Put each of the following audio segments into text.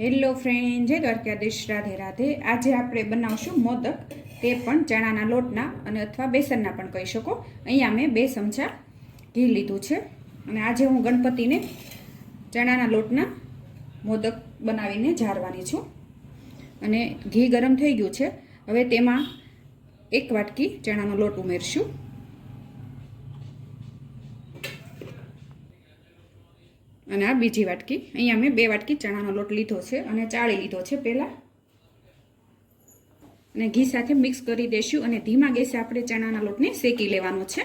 Hello friend જય દ્વારકાધીશ, રાધે રાધે. આજે આપણે બનાવશું મોદક. તે પણ ચણાના લોટના અને અથવા બેસનના પણ કહી શકો. અહીંયા મેં બે ચમચા ઘી લીધું છે. અને આજે હું ગણપતિને ચણાના લોટના મોદક બનાવીને ઝારવાની છું. અને ઘી ગરમ થઈ ગયું છે. હવે તેમાં એક વાટકી ચણાનો લોટ ઉમેરશું. અને આ બીજી વાટકી. અહીંયા મેં બે વાટકી ચણાનો લોટ લીધો છે અને ચાળી લીધો છે પહેલાં. અને ઘી સાથે મિક્સ કરી દઈશું અને ધીમા ગેસે આપણે ચણાના લોટને શેકી લેવાનો છે.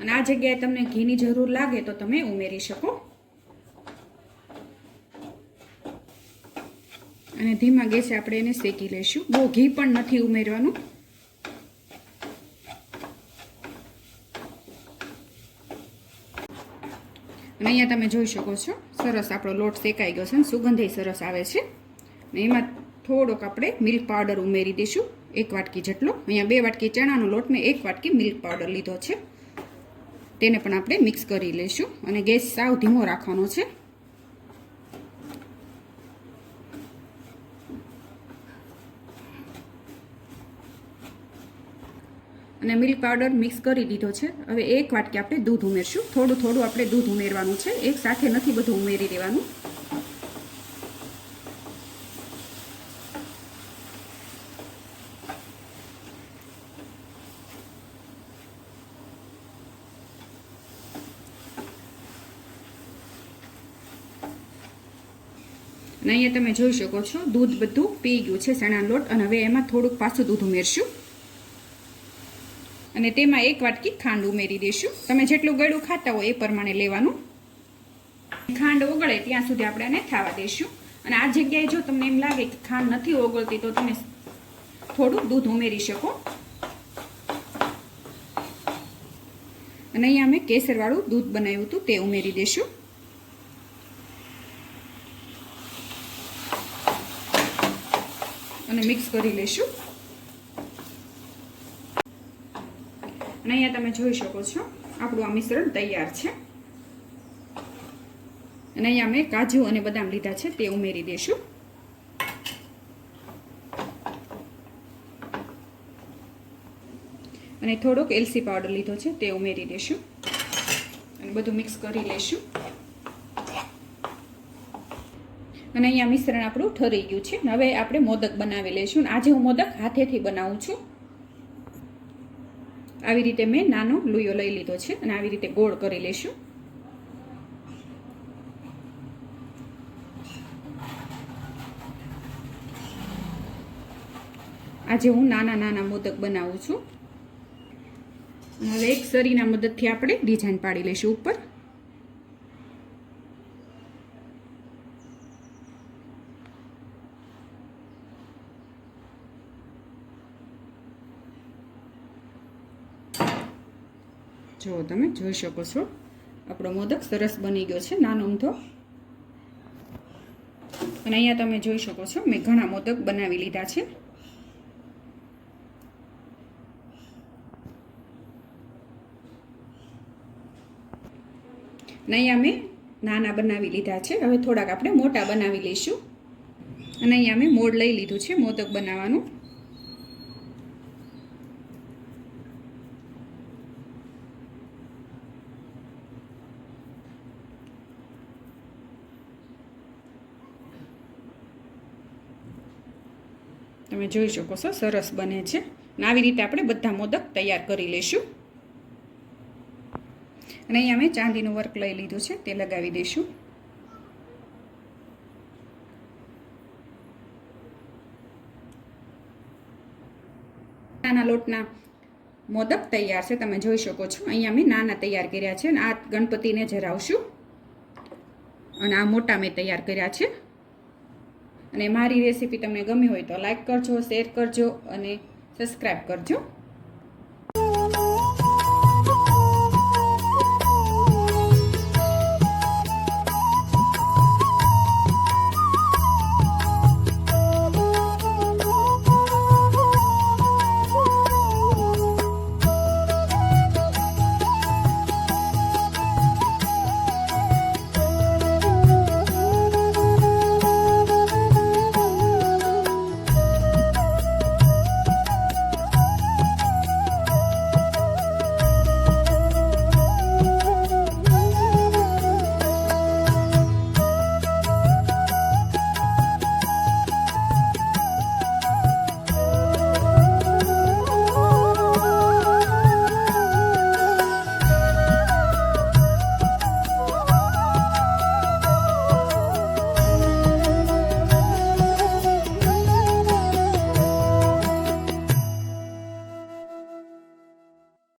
અને આ જગ્યાએ તમને ઘીની જરૂર લાગે તો તમે ઉમેરી શકો. અને ધીમા ગેસે આપણે એને શેકી લઈશું. બહુ ઘી પણ નથી ઉમેરવાનું. અને અહીંયા તમે જોઈ શકો છો, સરસ આપણો લોટ શેકાઈ ગયો છે અને સુગંધે સરસ આવે છે. અને એમાં થોડોક આપણે મિલ્ક પાવડર ઉમેરી દઈશું, એક વાટકી જેટલો. અહીંયા બે વાટકી ચણાનો લોટ મેં એક વાટકી મિલ્ક પાવડર લીધો છે. તેને પણ આપણે મિક્સ કરી લઈશું. અને ગેસ સાવ ધીમો રાખવાનો છે. અને મિલ્ક પાવડર મિક્સ કરી દીધો છે. હવે એક વાટકી આપણે દૂધ ઉમેરશું. થોડું થોડું આપણે દૂધ ઉમેરવાનું છે. એક સાથે નથી બધું ઉમેરી દેવાનું. અને અહીંયા તમે જોઈ શકો છો, દૂધ બધું પી ગયું છે ચણા લોટ. અને હવે એમાં થોડુંક પાછું દૂધ ઉમેરશું. અને તેમાં એક વાટકી ખાંડ ઉમેરી દઈશું તમે જેટલું ગળું ખાતા હોય એ પ્રમાણે લેવાનું. ખાંડ ઓગળે ત્યાં સુધી આપણે એને થવા દઈશું અને આ જગ્યાએ જો તમને એમ લાગે કે ખાંડ નથી ઓગળતી તો તમે થોડું દૂધ ઉમેરી શકો. અને અહીંયા અમે કેસરવાળું દૂધ બનાવ્યું હતું, તે ઉમેરી દઈશું અને મિક્સ કરી લઈશું અને અહીંયા તમે જોઈ શકો છો, આપણું આ મિશ્રણ તૈયાર છે. અને અહીંયા મેં કાજુ અને બદામ લીધા છે, તે ઉમેરી દઈશું. અને થોડોક એલસી પાવડર લીધો છે, તે ઉમેરી દઈશું. અને બધું મિક્સ કરી લઈશું. અને અહીંયા મિશ્રણ આપણું ઠરી ગયું છે. હવે આપણે મોદક બનાવી લઈશું. આજે હું મોદક હાથેથી બનાવું છું. આવી રીતે મેં નાનો લુયો લઈ લીધો છે અને આવી રીતે ગોળ કરી લઈશું આજે હું નાના નાના મોદક બનાવું છું. હવે એક સરીના મદદથી આપણે ડિઝાઇન પાડી લઈશું ઉપર. જો તમે જોઈ શકો છો. આપણો મોદક સરસ બની ગયો છે, નાનો ઊંધો. અને અહીંયા તમે જોઈ શકો છો, મેં ઘણા મોદક બનાવી લીધા છે. અને અહીંયા મેં નાના બનાવી લીધા છે. હવે થોડાક આપણે મોટા બનાવી લઈશું. અને અહીંયા મેં મોડ લઈ લીધું છે, મોદક બનાવવાનું. તમે જોઈ શકો છો, સરસ બને છે. અને આવી રીતે આપણે બધા મોદક તૈયાર કરી લઈશું. અને અહીંયા મેં ચાંદીનું વર્ક લઈ લીધું છે, તે લગાવી દઈશું. નાના લોટના મોદક તૈયાર છે, તમે જોઈ શકો છો. અહીંયા મેં નાના તૈયાર કર્યા છે, અને આ ગણપતિને જરાવશું. અને આ મોટા મેં તૈયાર કર્યા છે. અને મારી રેસીપી તમને ગમી હોય તો લાઇક કરજો શેર કરજો અને સબસ્ક્રાઈબ કરજો.